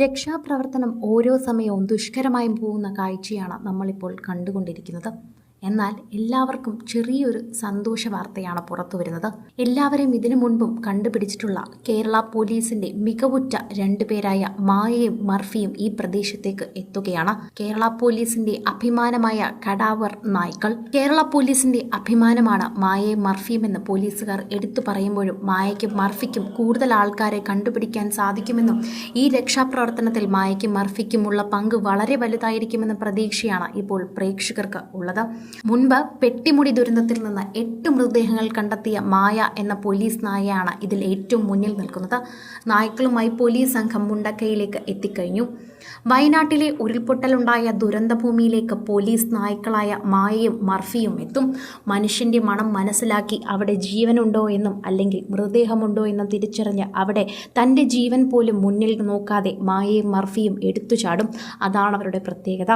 രക്ഷാപ്രവർത്തനം ഓരോ സമയവും ദുഷ്കരമായും പോകുന്ന കാഴ്ചയാണ് നമ്മളിപ്പോൾ കണ്ടുകൊണ്ടിരിക്കുന്നത്. എന്നാൽ എല്ലാവർക്കും ചെറിയൊരു സന്തോഷ വാർത്തയാണ് പുറത്തു വരുന്നത്. എല്ലാവരെയും ഇതിനു മുൻപും കണ്ടുപിടിച്ചിട്ടുള്ള കേരള പോലീസിന്റെ മികവുറ്റ രണ്ടുപേരായ മായയും മർഫിയും ഈ പ്രദേശത്തേക്ക് എത്തുകയാണ്. കേരള പോലീസിന്റെ അഭിമാനമായ കടാവർ നായ്ക്കൾ. കേരള പോലീസിന്റെ അഭിമാനമാണ് മായയും മർഫിയും എന്ന് പോലീസുകാർ എടുത്തു പറയുമ്പോഴും മായയ്ക്കും മർഫിക്കും കൂടുതൽ ആൾക്കാരെ കണ്ടുപിടിക്കാൻ സാധിക്കുമെന്നും ഈ രക്ഷാപ്രവർത്തനത്തിൽ മായയ്ക്കും മർഫിക്കുമുള്ള പങ്ക് വളരെ വലുതായിരിക്കുമെന്ന പ്രതീക്ഷയാണ് ഇപ്പോൾ പ്രേക്ഷകർക്ക് ഉള്ളത്. മുൻപ് പെട്ടിമുടി ദുരന്തത്തിൽ നിന്ന് എട്ട് മൃതദേഹങ്ങൾ കണ്ടെത്തിയ മായ എന്ന പോലീസ് നായയാണ് ഇതിൽ ഏറ്റവും മുന്നിൽ നിൽക്കുന്നത്. നായ്ക്കളുമായി പോലീസ് സംഘം മുണ്ടക്കയിലേക്ക് എത്തിക്കഴിഞ്ഞു. വയനാട്ടിലെ ഉരുൾപൊട്ടലുണ്ടായ ദുരന്തഭൂമിയിലേക്ക് പോലീസ് നായ്ക്കളായ മായയും മർഫിയും എത്തും. മനുഷ്യന്റെ മണം മനസ്സിലാക്കി അവിടെ ജീവനുണ്ടോ എന്നും അല്ലെങ്കിൽ മൃതദേഹമുണ്ടോ എന്നും തിരിച്ചറിഞ്ഞ് അവിടെ തന്റെ ജീവൻ പോലും മുന്നിൽ നോക്കാതെ മായയും മർഫിയും എടുത്തു ചാടും അതാണ് അവരുടെ പ്രത്യേകത.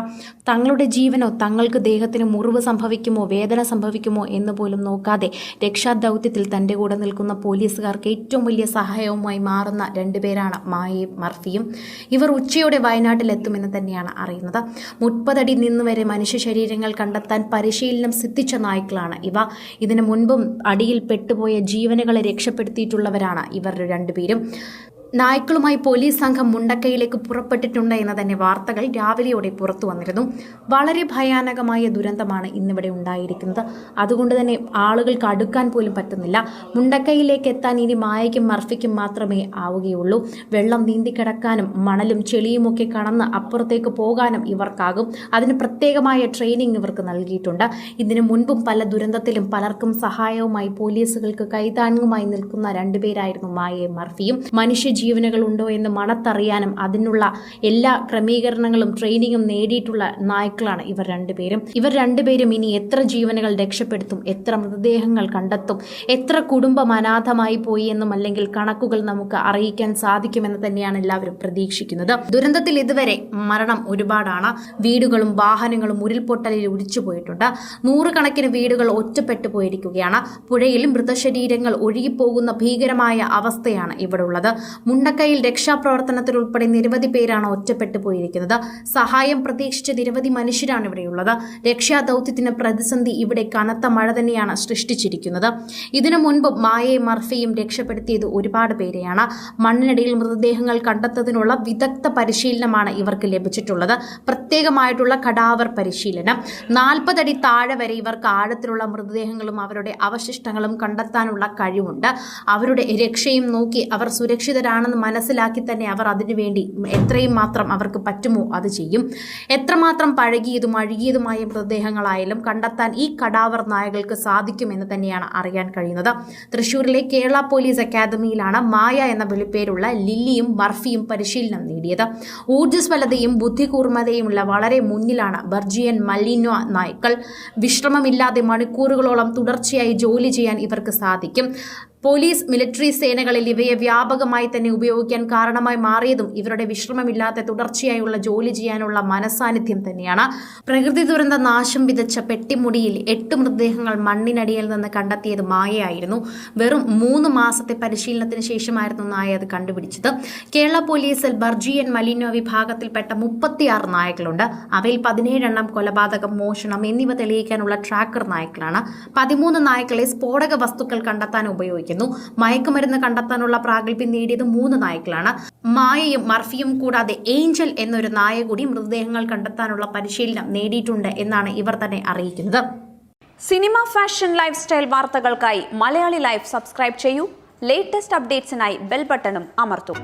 തങ്ങളുടെ ജീവനോ തങ്ങൾക്ക് ദേഹത്തിന് മുറിവ് സംഭവിക്കുമോ? വേദന സംഭവിക്കുമോ എന്ന് പോലും നോക്കാതെ രക്ഷാദൗത്യത്തിൽ തന്റെ കൂടെ നിൽക്കുന്ന പോലീസുകാർക്ക് ഏറ്റവും വലിയ സഹായവുമായി മാറുന്ന രണ്ടുപേരാണ് മായയും മർഫിയും. ഇവർ ഉച്ചയോടെ വയനാട്ടിലെത്തുമെന്ന് തന്നെയാണ് അറിയുന്നത്. മുപ്പതടി നിന്ന് വരെ മനുഷ്യ ശരീരങ്ങൾ കണ്ടെത്താൻ പരിശീലനം സിദ്ധിച്ച നായ്ക്കളാണ് ഇവ. ഇതിനു മുൻപും അടിയിൽ പെട്ടുപോയ ജീവനുകളെ രക്ഷപ്പെടുത്തിയിട്ടുള്ളവരാണ് ഇവർ രണ്ടുപേരും. നായ്ക്കളുമായി പോലീസ് സംഘം മുണ്ടക്കയിലേക്ക് പുറപ്പെട്ടിട്ടുണ്ട് എന്ന തന്നെ വാർത്തകൾ രാവിലെയോടെ പുറത്തു വന്നിരുന്നു. വളരെ ഭയാനകമായ ദുരന്തമാണ് ഇന്നിവിടെ ഉണ്ടായിരിക്കുന്നത്. അതുകൊണ്ട് തന്നെ ആളുകൾക്ക് അടുക്കാൻ പോലും പറ്റുന്നില്ല. മുണ്ടക്കയിലേക്ക് എത്താൻ ഇനി മായയ്ക്കും മർഫിക്കും മാത്രമേ ആവുകയുള്ളൂ. വെള്ളം നീന്തിക്കിടക്കാനും മണലും ചെളിയുമൊക്കെ കടന്ന് അപ്പുറത്തേക്ക് പോകാനും ഇവർക്കാകും. അതിന് പ്രത്യേകമായ ട്രെയിനിങ് ഇവർക്ക് നൽകിയിട്ടുണ്ട്. ഇതിനു മുൻപും പല ദുരന്തത്തിലും പലർക്കും സഹായവുമായി പോലീസുകൾക്ക് കൈതാങ്ങുമായി നിൽക്കുന്ന രണ്ടുപേരായിരുന്നു മായയും മർഫിയും. മനുഷ്യ ജീവനുകൾ ഉണ്ടോ എന്ന് മണത്തറിയാനും അതിനുള്ള എല്ലാ ക്രമീകരണങ്ങളും ട്രെയിനിങ്ങും നേടിയിട്ടുള്ള നായ്ക്കളാണ് ഇവർ രണ്ടുപേരും. ഇവർ രണ്ടുപേരും ഇനി എത്ര ജീവനുകൾ രക്ഷപ്പെടുത്തും എത്ര മൃതദേഹങ്ങൾ കണ്ടെത്തും എത്ര കുടുംബം അനാഥമായി പോയി എന്നും അല്ലെങ്കിൽ കണക്കുകൾ നമുക്ക് അറിയിക്കാൻ സാധിക്കുമെന്ന് തന്നെയാണ് എല്ലാവരും പ്രതീക്ഷിക്കുന്നത്. ദുരന്തത്തിൽ ഇതുവരെ മരണം ഒരുപാടാണ്. വീടുകളും വാഹനങ്ങളും ഉരുൾപൊട്ടലിൽ ഒഴിച്ചു പോയിട്ടുണ്ട്. നൂറുകണക്കിന് വീടുകൾ ഒറ്റപ്പെട്ടു പോയിരിക്കുകയാണ്. പുഴയിൽ മൃതശരീരങ്ങൾ ഒഴുകിപ്പോകുന്ന ഭീകരമായ അവസ്ഥയാണ് ഇവിടെ ഉള്ളത്. മുണ്ടക്കയിൽ രക്ഷാപ്രവർത്തനത്തിൽ ഉൾപ്പെടെ നിരവധി പേരാണ് ഒറ്റപ്പെട്ടു പോയിരിക്കുന്നത്. സഹായം പ്രതീക്ഷിച്ച നിരവധി മനുഷ്യരാണ് ഇവിടെയുള്ളത്. രക്ഷാദൗത്യത്തിന് പ്രതിസന്ധി ഇവിടെ കനത്ത മഴ തന്നെയാണ് സൃഷ്ടിച്ചിരിക്കുന്നത്. ഇതിനു മുൻപ് മായയെ മർഫിയും രക്ഷപ്പെടുത്തിയത് ഒരുപാട് പേരെയാണ്. മണ്ണിനടിയിൽ മൃതദേഹങ്ങൾ കണ്ടെത്തുന്നതിനുള്ള വിദഗ്ധ പരിശീലനമാണ് ഇവർക്ക് ലഭിച്ചിട്ടുള്ളത്. പ്രത്യേകമായിട്ടുള്ള കടാവർ പരിശീലനം. നാൽപ്പതടി താഴെ വരെ ഇവർക്ക് ആഴത്തിലുള്ള മൃതദേഹങ്ങളും അവരുടെ അവശിഷ്ടങ്ങളും കണ്ടെത്താനുള്ള കഴിവുണ്ട്. അവരുടെ രക്ഷയും നോക്കി അവർ സുരക്ഷിതരാണെന്ന് മനസ്സിലാക്കി തന്നെ അവർ അതിനുവേണ്ടി എത്രയും മാത്രം അവർക്ക് പറ്റുമോ അത് ചെയ്യും. എത്രമാത്രം പഴകിയതും അഴുകിയതുമായ മൃതദേഹങ്ങളായാലും കണ്ടെത്താൻ ഈ കടാവർ നായകൾക്ക് സാധിക്കുമെന്ന് തന്നെയാണ് അറിയാൻ കഴിയുന്നത്. തൃശൂരിലെ കേരള പോലീസ് അക്കാദമിയിലാണ് മായ എന്ന വിളിപ്പേരുള്ള ലില്ലിയും മർഫിയും പരിശീലനം നേടിയത്. ഊർജസ്വലതയും ബുദ്ധികൂർമ്മതയുമുള്ള വളരെ മുന്നിലാണ് ബർജിയൻ മലിനോ നായ്ക്കൾ. വിശ്രമമില്ലാതെ മണിക്കൂറുകളോളം തുടർച്ചയായി ജോലി ചെയ്യാൻ ഇവർക്ക് സാധിക്കും. പോലീസ് മിലിറ്ററി സേനകളിൽ ഇവയെ വ്യാപകമായി തന്നെ ഉപയോഗിക്കാൻ കാരണമായി മാറിയതും ഇവരുടെ വിശ്രമമില്ലാത്ത തുടർച്ചയായുള്ള ജോലി ചെയ്യാനുള്ള മനസാന്നിധ്യം തന്നെയാണ്. പ്രകൃതി ദുരന്ത നാശം വിതച്ച പെട്ടിമുടിയിൽ എട്ട് മൃതദേഹങ്ങൾ മണ്ണിനടിയിൽ നിന്ന് കണ്ടെത്തിയത് മായയായിരുന്നു. വെറും മൂന്ന് മാസത്തെ പരിശീലനത്തിന് ശേഷമായിരുന്നു നായ അത് കണ്ടുപിടിച്ചത്. കേരള പോലീസിൽ ബർജിയൻ മലിനോ വിഭാഗത്തിൽപ്പെട്ട മുപ്പത്തിയാറ് നായകളുണ്ട്. അവയിൽ പതിനേഴെണ്ണം കൊലപാതകം മോഷണം എന്നിവ തെളിയിക്കാനുള്ള ട്രാക്കർ നായകളാണ് പതിമൂന്ന് നായകളെ സ്ഫോടക വസ്തുക്കൾ കണ്ടെത്താൻ ഉപയോഗിക്കുന്നു. മയക്കുമരുന്ന് കണ്ടെത്താനുള്ള പ്രാഗൽഭ്യം നേടിയത് മൂന്ന് നായ്ക്കളാണ്. മായയും മർഫിയും കൂടാതെ ഏഞ്ചൽ എന്നൊരു നായ കൂടി മൃതദേഹങ്ങൾ കണ്ടെത്താനുള്ള പരിശീലനം നേടിയിട്ടുണ്ട് എന്നാണ് ഇവർ തന്നെ അറിയിക്കുന്നത്. സിനിമ ഫാഷൻ ലൈഫ് സ്റ്റൈൽ വാർത്തകൾക്കായി മലയാളി ലൈഫ് സബ്സ്ക്രൈബ് ചെയ്യൂ. ലേറ്റസ്റ്റ് അപ്ഡേറ്റ്സിനായി ബെൽ ബട്ടണും അമർത്തൂ.